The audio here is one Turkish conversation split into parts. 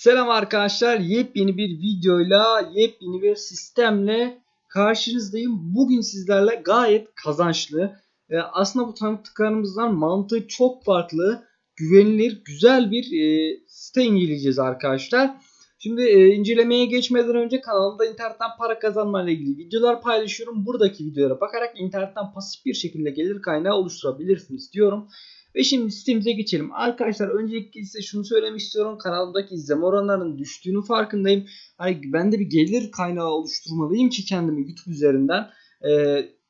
Selam arkadaşlar. Yepyeni bir videoyla, yepyeni bir sistemle karşınızdayım. Bugün sizlerle gayet kazançlı. e, aslında bu tanıttıklarımızdan mantığı çok farklı, güvenilir, güzel bir e, site inceleyeceğiz arkadaşlar. Şimdi e, incelemeye geçmeden önce kanalımda internetten para kazanma ile ilgili videolar paylaşıyorum. Buradaki videolara bakarak internetten pasif bir şekilde gelir kaynağı oluşturabilirsiniz diyorum. Ve şimdi sitemize geçelim. Arkadaşlar öncelikle size şunu söylemek istiyorum. Kanalımdaki izleme oranlarının düştüğünü farkındayım. Hani ben de bir gelir kaynağı oluşturmalıyım ki kendimi YouTube üzerinden e,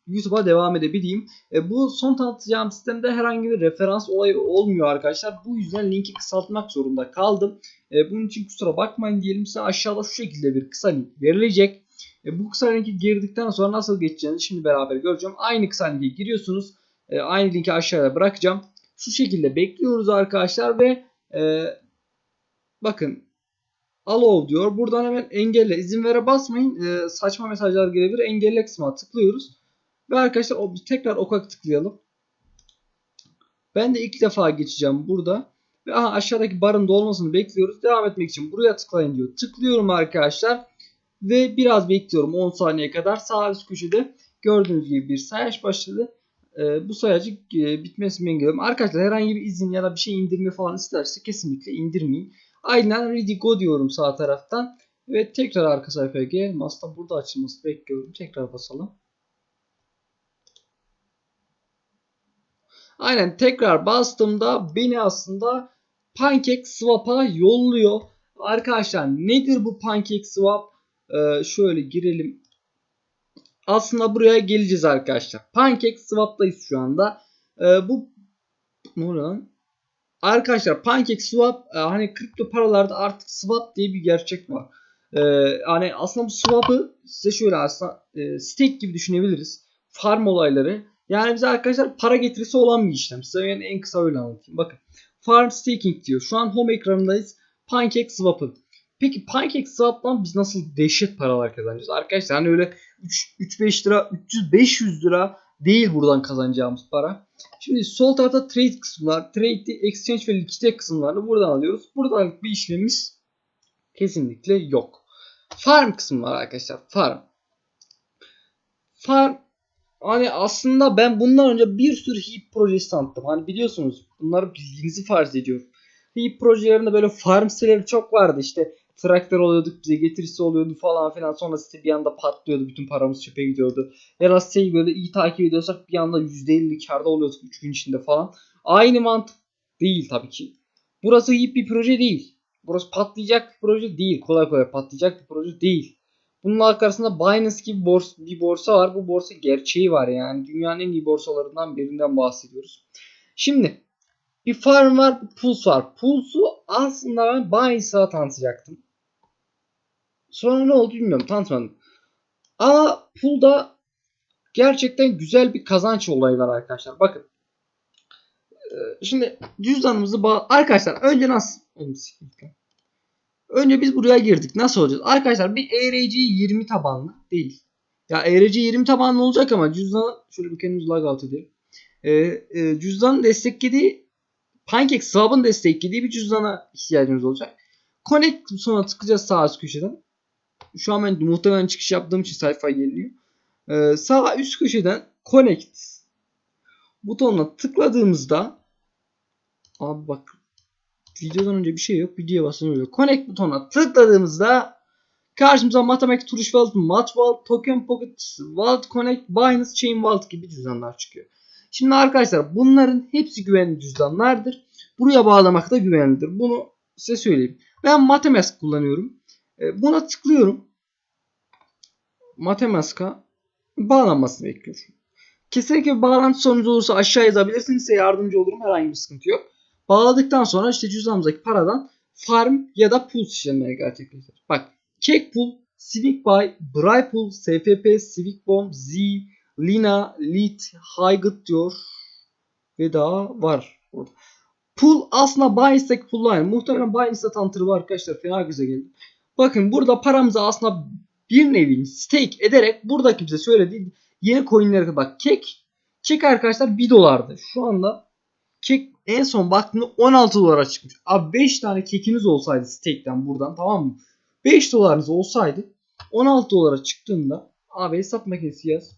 YouTube'a devam edebileyim. E, bu son tanıtacağım sistemde herhangi bir referans olayı olmuyor arkadaşlar. Bu yüzden linki kısaltmak zorunda kaldım. E, bunun için kusura bakmayın diyelim size aşağıda şu şekilde bir kısa link verilecek. E, bu kısa linki girdikten sonra nasıl geçeceğinizi şimdi beraber göreceğim. Aynı kısa linke giriyorsunuz. E, aynı linki aşağıya bırakacağım. Şu şekilde bekliyoruz arkadaşlar ve e, bakın allow diyor. Buradan hemen engelle izin vere basmayın. E, saçma mesajlar gelebilir. Engelle kısmına tıklıyoruz. Ve arkadaşlar tekrar oka tıklayalım. Ben de ilk defa geçeceğim burada. Ve aha, aşağıdaki barın dolmasını bekliyoruz. Devam etmek için buraya tıklayın diyor. Tıklıyorum arkadaşlar. Ve biraz bekliyorum 10 saniye kadar. Sağ üst köşede gördüğünüz gibi bir sayaç başladı e, bu sayacı e, bitmesini engelliyorum. Arkadaşlar herhangi bir izin ya da bir şey indirme falan isterse kesinlikle indirmeyin. Aynen ready go diyorum sağ taraftan. Ve tekrar arka sayfaya gel. Masta burada açılması bekliyorum. Tekrar basalım. Aynen tekrar bastığımda beni aslında Pancake Swap'a yolluyor. Arkadaşlar nedir bu Pancake Swap? Ee, şöyle girelim aslında buraya geleceğiz arkadaşlar. Pancake Swap'tayız şu anda. Ee, bu ne oluyor lan? Arkadaşlar Pancake Swap e, hani kripto paralarda artık swap diye bir gerçek var. Ee, hani aslında bu swap'ı size şöyle aslında e, stake gibi düşünebiliriz. Farm olayları. Yani bize arkadaşlar para getirisi olan bir işlem. Size yani en kısa öyle anlatayım. Bakın. Farm staking diyor. Şu an home ekranındayız. Pancake Swap'ın. Peki Pancake Swap'tan biz nasıl dehşet paralar kazanacağız? Arkadaşlar hani öyle 3-5 lira, 300-500 lira değil buradan kazanacağımız para. Şimdi sol tarafta trade kısımlar, trade, exchange ve likidite kısımlarını buradan alıyoruz. Buradan bir işlemimiz kesinlikle yok. Farm kısmı var arkadaşlar. Farm. Farm hani aslında ben bundan önce bir sürü heap projesi tanıttım. Hani biliyorsunuz bunları bildiğinizi farz ediyorum. Heap projelerinde böyle farm siteleri çok vardı. İşte traktör oluyorduk bize getirisi oluyordu falan filan sonra site bir anda patlıyordu bütün paramız çöpe gidiyordu. Da siteyi böyle iyi takip ediyorsak bir anda %50 karda oluyorduk 3 gün içinde falan. Aynı mantık değil tabii ki. Burası iyi bir proje değil. Burası patlayacak bir proje değil. Kolay kolay patlayacak bir proje değil. Bunun arkasında Binance gibi bors bir borsa var. Bu borsa gerçeği var yani. Dünyanın en iyi borsalarından birinden bahsediyoruz. Şimdi bir farm var, bir Pulse var. Pulse'u aslında ben Binance'a tanıtacaktım. Sonra ne oldu bilmiyorum tanıtmadım. Ama pool'da gerçekten güzel bir kazanç olayı var arkadaşlar. Bakın. Ee, şimdi cüzdanımızı bağ... Arkadaşlar önce nasıl? Önce biz buraya girdik. Nasıl olacağız? Arkadaşlar bir ERC 20 tabanlı değil. Ya ERC 20 tabanlı olacak ama cüzdan şöyle bir kendimiz logout edelim. Ee, e, cüzdan desteklediği Pancake Swap'ın desteklediği bir cüzdana ihtiyacımız olacak. Connect sonra tıklayacağız sağ üst köşeden. Şu an ben muhtemelen çıkış yaptığım için sayfa geliyor. Ee, sağ üst köşeden Connect butonuna tıkladığımızda abi bak videodan önce bir şey yok. Videoya basınca Connect butonuna tıkladığımızda karşımıza Mathematic Turuş Wallet, Mat Wallet, Token Pocket, Wallet Connect, Binance Chain Wallet gibi cüzdanlar çıkıyor. Şimdi arkadaşlar bunların hepsi güvenli cüzdanlardır. Buraya bağlamak da güvenlidir. Bunu size söyleyeyim. Ben Metamask kullanıyorum. E, buna tıklıyorum. Matemask'a bağlanmasını bekliyorum. Kesinlikle bağlantı sonucu olursa aşağı yazabilirsiniz. Size yardımcı olurum. Herhangi bir sıkıntı yok. Bağladıktan sonra işte cüzdanımızdaki paradan farm ya da pool işlemleri gerçekleştirir. Bak Cake Pool, Civic Buy, Bry Pool, SFP, Civic Bomb, Z, Lina, Lit, Higot diyor. Ve daha var burada. Pool aslında Binance'deki pool aynı. Muhtemelen Binance'da tanıtırı var arkadaşlar. Fena güzel geldi. Bakın burada paramızı aslında bir nevi stake ederek buradaki bize söylediği yeni coinlere bak kek kek arkadaşlar 1 dolardı. Şu anda kek en son baktığımda 16 dolara çıkmış. Abi 5 tane kekiniz olsaydı steak'ten buradan tamam mı? 5 dolarınız olsaydı 16 dolara çıktığında abi hesap makinesi yaz.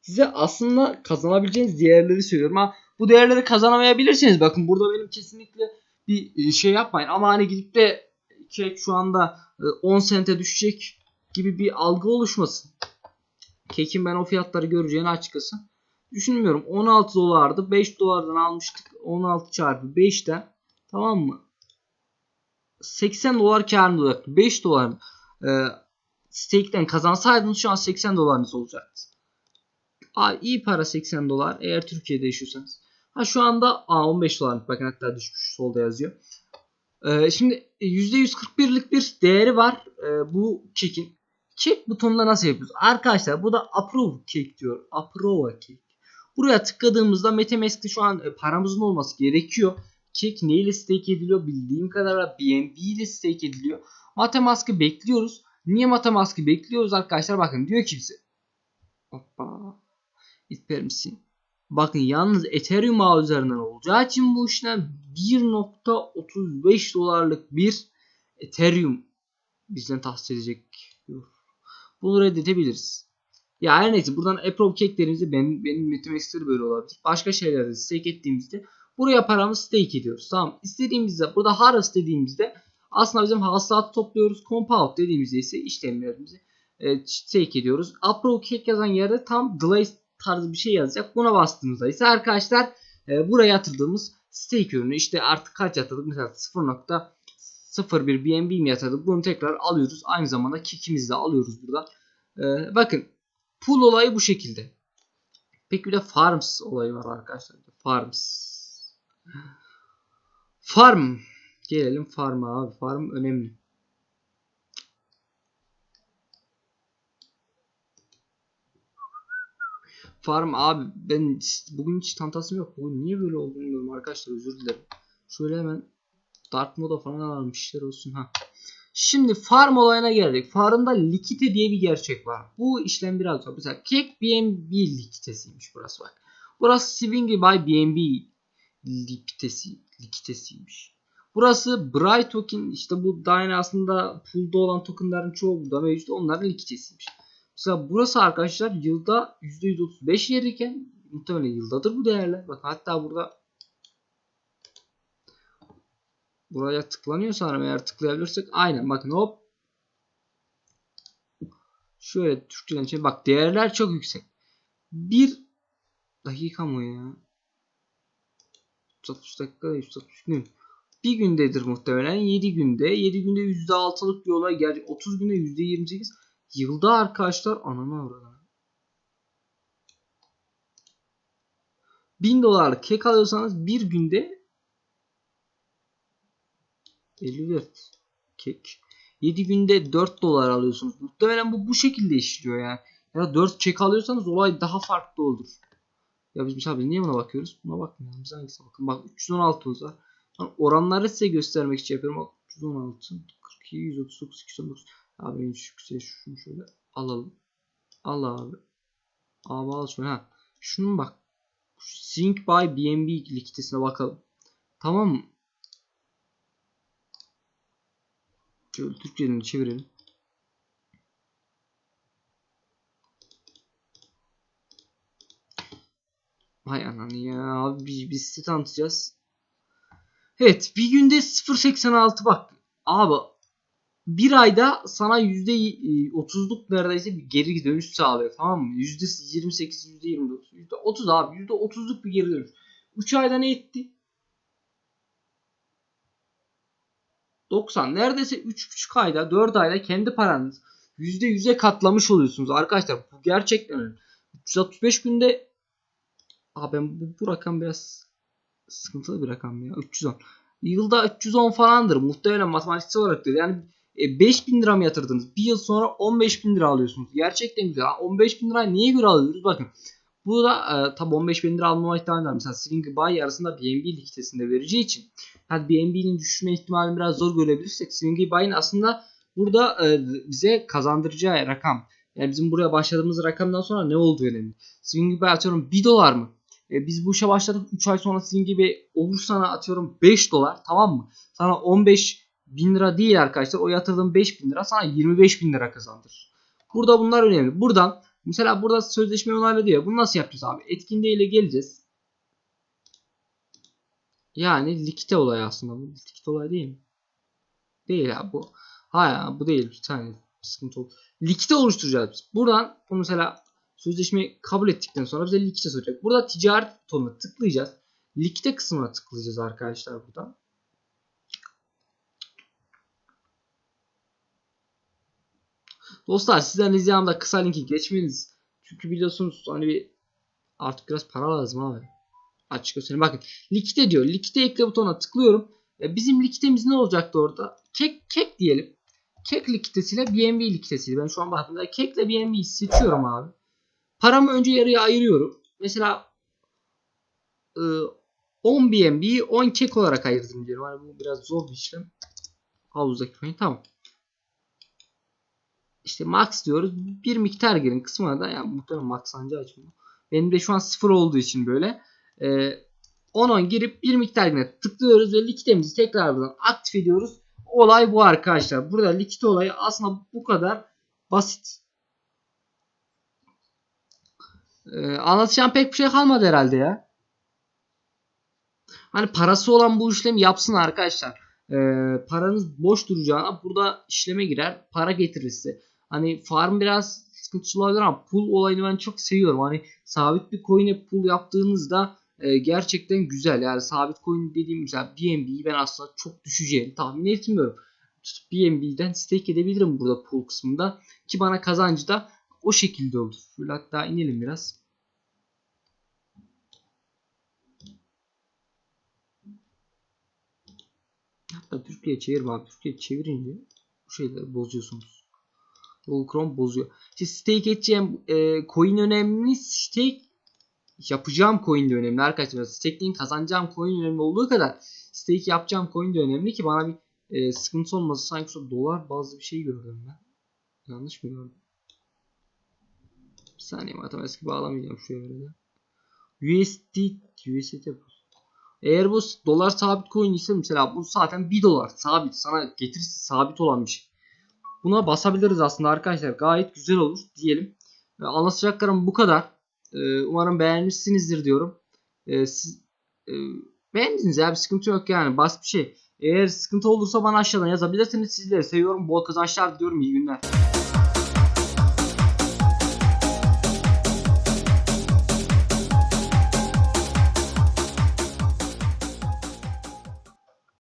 Size aslında kazanabileceğiniz değerleri söylüyorum. Ha, bu değerleri kazanamayabilirsiniz. Bakın burada benim kesinlikle bir şey yapmayın. Ama hani gidip de kek şu anda e, 10 sente düşecek gibi bir algı oluşmasın. Kekin ben o fiyatları göreceğini açıkçası düşünmüyorum. 16 dolardı. 5 dolardan almıştık. 16 çarpı 5'ten tamam mı? 80 dolar karınız olacaktı. 5 dolar e, stake'den kazansaydınız şu an 80 dolarınız olacaktı. Aa, iyi para 80 dolar eğer Türkiye'de yaşıyorsanız. Ha şu anda aa, 15 dolarlık bakın hatta düşmüş solda yazıyor. Ee, şimdi %141'lik bir değeri var e, bu kekin. Check butonunda nasıl yapıyoruz? Arkadaşlar bu da approve cake diyor. Approve cake. Buraya tıkladığımızda MetaMask'te şu an e, paramızın olması gerekiyor. Cake neyle stake ediliyor? Bildiğim kadarıyla BNB ile stake ediliyor. MetaMask'ı bekliyoruz. Niye MetaMask'ı bekliyoruz arkadaşlar? Bakın diyor ki bize. Hoppa. İtler misin? Bakın yalnız Ethereum ağ üzerinden olacağı için bu işlem 1.35 dolarlık bir Ethereum bizden tahsis edecek diyor. Bunu reddedebiliriz. Ya her neyse buradan approve keklerimizi benim, benim MetaMask'leri böyle olabilir. Başka şeylerde stake ettiğimizde buraya paramızı stake ediyoruz. Tamam. İstediğimizde burada harvest dediğimizde aslında bizim hasılatı topluyoruz. Compound dediğimizde ise işlemlerimizi e, stake ediyoruz. Approve kek yazan yerde tam delay tarzı bir şey yazacak. Buna bastığımızda ise arkadaşlar e, buraya yatırdığımız stake ürünü işte artık kaç yatırdık mesela 0.01 BNB mi yatırdık bunu tekrar alıyoruz. Aynı zamanda kickimizi de alıyoruz buradan. E, bakın pool olayı bu şekilde. Peki bir de farms olayı var arkadaşlar. Farms. Farm. Gelelim farm'a abi. Farm önemli. Farm abi ben bugün hiç tantasım yok. Bugün niye böyle oldu bilmiyorum arkadaşlar özür dilerim. Şöyle hemen Dark moda falan alalım işler olsun ha. Şimdi farm olayına geldik. Farmda likite diye bir gerçek var. Bu işlem biraz zor. Mesela Cake BNB likitesiymiş burası bak. Burası Swingy by BNB likitesi, likitesiymiş. Burası Bright Token işte bu da yine aslında pool'da olan tokenların çoğu burada mevcut. Onların likitesiymiş. Mesela burası arkadaşlar yılda %135 verirken muhtemelen yıldadır bu değerler. Bak hatta burada buraya tıklanıyor sanırım eğer tıklayabilirsek aynen bakın hop şöyle Türkçeden şey bak değerler çok yüksek. Bir dakika mı ya? 160 dakika 160 gün. Bir gündedir muhtemelen 7 günde. 7 günde %6'lık bir olay geldi. 30 günde %28 Yılda arkadaşlar ananı avradan. 1000 dolarlık kek alıyorsanız bir günde 54 kek. 7 günde 4 dolar alıyorsunuz. Muhtemelen bu bu şekilde işliyor yani. Ya da 4 kek alıyorsanız olay daha farklı olur. Ya biz mesela niye buna bakıyoruz? Buna bakmıyoruz. Biz hangisine bakın. Bak 316 var. Oranları size göstermek için yapıyorum. Bak 316, 42, 139, 219. Abi en düşükse şunu şöyle alalım. Al abi. Abi al şunu ha. Şunun bak. Sync by BNB likitesine bakalım. Tamam mı? Şöyle Türkçe'den çevirelim. Vay ananı ya abi biz, biz site tanıtacağız. Evet bir günde 0.86 bak abi bir ayda sana %30'luk neredeyse bir geri dönüş sağlıyor tamam mı? %28, %29, %30 abi %30'luk bir geri dönüş. 3 ayda ne etti? 90 neredeyse 3,5 ayda 4 ayda kendi paranız %100'e katlamış oluyorsunuz arkadaşlar. Bu gerçekten önemli. 365 günde Abi ben bu, bu rakam biraz sıkıntılı bir rakam ya. 310. Yılda 310 falandır. Muhtemelen matematiksel olarak Yani e, 5000 lira mı yatırdınız? Bir yıl sonra 15 bin lira alıyorsunuz. Gerçekten güzel. 15 bin lirayı niye göre alıyoruz? Bakın. Bu da e, tabi 15 bin lira almama ihtimali var. Mesela Swing Buy arasında BNB likitesinde vereceği için. Hadi BNB'nin düşme ihtimalini biraz zor görebilirsek Swing Buy'ın aslında burada e, bize kazandıracağı rakam. Yani bizim buraya başladığımız rakamdan sonra ne olduğu önemli. Swing Buy atıyorum 1 dolar mı? E, biz bu işe başladık 3 ay sonra sizin gibi olur sana atıyorum 5 dolar tamam mı? Sana 15 bin lira değil arkadaşlar. O yatırdığın 5 bin lira sana 25 bin lira kazandırır. Burada bunlar önemli. Buradan mesela burada sözleşme onayla diyor. Bunu nasıl yapacağız abi? Etkin ile geleceğiz. Yani likite olay aslında bu. Likite olay değil mi? Değil ya bu. Hayır bu değil. Bir tane sıkıntı oldu. Likite oluşturacağız biz. Buradan bu mesela sözleşmeyi kabul ettikten sonra bize likite soracak. Burada ticaret butonuna tıklayacağız. Likite kısmına tıklayacağız arkadaşlar burada. Dostlar sizden ricamda kısa linki geçmeniz. Çünkü biliyorsunuz hani bir artık biraz para lazım abi. Açık göstereyim. Bakın likite diyor. Likite ekle butonuna tıklıyorum. E, bizim likitemiz ne olacaktı orada? Kek kek diyelim. Kek likitesiyle BNB likitesiyle. Ben şu an baktığımda kekle BNB'yi seçiyorum abi. Paramı önce yarıya ayırıyorum. Mesela e, 10 BNB'yi 10 kek olarak ayırdım diyelim. Hani bu biraz zor bir işlem. Havuzdaki coin. Tamam. İşte max diyoruz. Bir miktar girin kısmına da yani muhtemelen maxlanca açmıyor. Benim de şu an sıfır olduğu için böyle. E, 10-10 girip bir miktar girine tıklıyoruz ve likitemizi tekrardan aktif ediyoruz. Olay bu arkadaşlar. Burada likit olayı aslında bu kadar basit. Ee, anlatacağım pek bir şey kalmadı herhalde ya. Hani parası olan bu işlemi yapsın arkadaşlar. Ee, paranız boş duracağına burada işleme girer. Para getirirse. Hani farm biraz sıkıntılı olabilir ama pool olayını ben çok seviyorum. Hani sabit bir coin'e pool yaptığınızda e, gerçekten güzel. Yani sabit coin dediğim mesela BNB'yi ben aslında çok düşeceğini tahmin etmiyorum. Tutup BNB'den stake edebilirim burada pool kısmında. Ki bana kazancı da o şekilde olur. Şöyle hatta inelim biraz. Hatta Türkiye çevirme abi. Türkiye çevirince bu şeyleri bozuyorsunuz. Chrome bozuyor. İşte stake edeceğim e, coin önemli. Stake yapacağım coin de önemli arkadaşlar. Stake'liğin kazanacağım coin önemli olduğu kadar stake yapacağım coin de önemli ki bana bir e, sıkıntı olması sanki şu dolar bazlı bir şey gördüm ben. Yanlış mı gördüm? Bir saniye matematik bağlamayacağım şu evrede. USD USD eğer bu dolar sabit coin ise mesela bu zaten 1 dolar sabit sana getirisi sabit olan bir şey. Buna basabiliriz aslında arkadaşlar. Gayet güzel olur diyelim. E, anlatacaklarım bu kadar. E, umarım beğenmişsinizdir diyorum. E, siz e, beğendiniz ya bir sıkıntı yok yani. Bas bir şey. Eğer sıkıntı olursa bana aşağıdan yazabilirsiniz. Sizleri seviyorum. Bol kazançlar diliyorum. İyi günler.